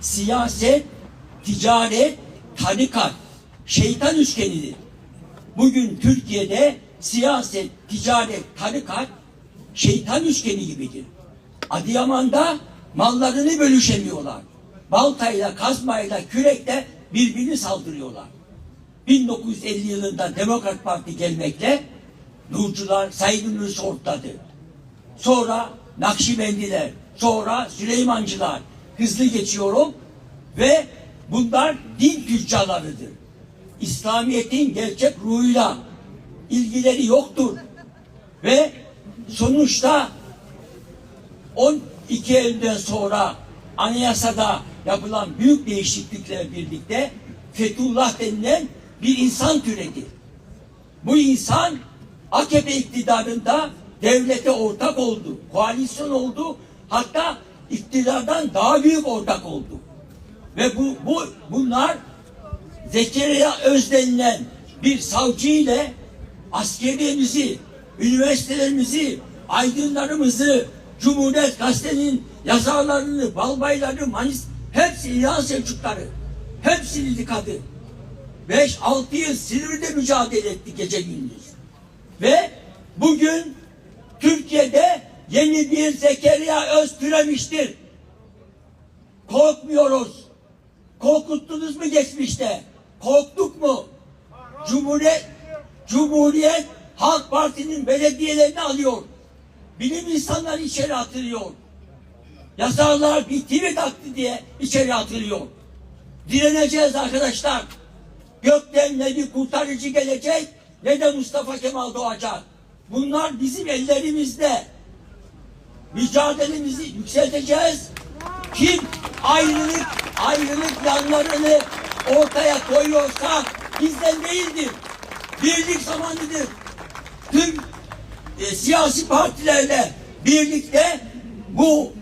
siyaset, ticaret, tarikat, şeytan üçgenidir. Bugün Türkiye'de siyaset, ticaret, tarikat şeytan üçgeni gibidir. Adıyaman'da mallarını bölüşemiyorlar. Baltayla, kazmayla, kürekle birbirini saldırıyorlar. 1950 yılında Demokrat Parti gelmekle Nurcular Said Nursi. Sonra Nakşibendiler, sonra Süleymancılar hızlı geçiyorum ve bunlar din tüccarlarıdır. İslamiyet'in gerçek ruhuyla ilgileri yoktur. Ve sonuçta 12 Eylül'den sonra anayasada yapılan büyük değişiklikler birlikte Fethullah denilen bir insan türedi. Bu insan AKP iktidarında devlete ortak oldu, koalisyon oldu, hatta iktidardan daha büyük ortak oldu. Ve bu, bu bunlar Zekeriya Öz denilen bir savcı ile askeriyemizi, üniversitelerimizi, aydınlarımızı, Cumhuriyet Gazete'nin yazarlarını, balbaylarını, manis, hepsi İlhan Selçukları, hepsini yıkadı. 5-6 yıl Silivri'de mücadele etti gece gündüz. Ve bugün Türkiye'de yeni bir Zekeriya Öz türemiştir. Korkmuyoruz. Korkuttunuz mu geçmişte? Korktuk mu? Cumhuriyet Cumhuriyet Halk Parti'nin belediyelerini alıyor. Bilim insanları içeri atılıyor. Yazarlar bir tweet attı diye içeri atılıyor. Direneceğiz arkadaşlar. Gökten ne bir kurtarıcı gelecek ne de Mustafa Kemal doğacak. Bunlar bizim ellerimizde. Mücadelemizi yükselteceğiz. Kim ayrılık, ayrılık yanlarını ortaya koyuyorsa bizden değildir. Birlik zamanıdır. Tüm e, siyasi partilerle birlikte bu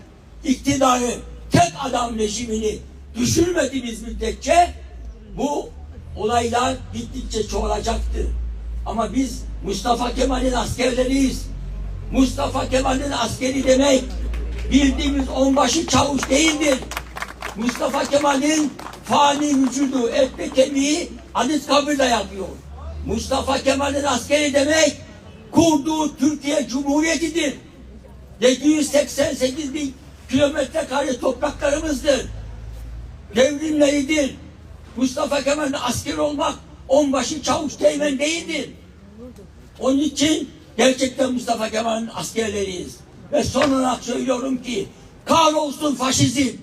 iktidarı tek adam rejimini düşürmediğimiz müddetçe bu olaylar gittikçe çoğalacaktır. Ama biz Mustafa Kemal'in askerleriyiz. Mustafa Kemal'in askeri demek bildiğimiz onbaşı çavuş değildir. Mustafa Kemal'in fani vücudu, et ve kemiği Anıtkabir'de yapıyor. Mustafa Kemal'in askeri demek kurduğu Türkiye Cumhuriyeti'dir. 788 bin kilometre kare topraklarımızdır. Devrimleridir. Mustafa Kemal'in asker olmak onbaşı çavuş teğmen değildir. Onun için gerçekten Mustafa Kemal'in askerleriyiz. Ve son olarak söylüyorum ki kahrolsun faşizm,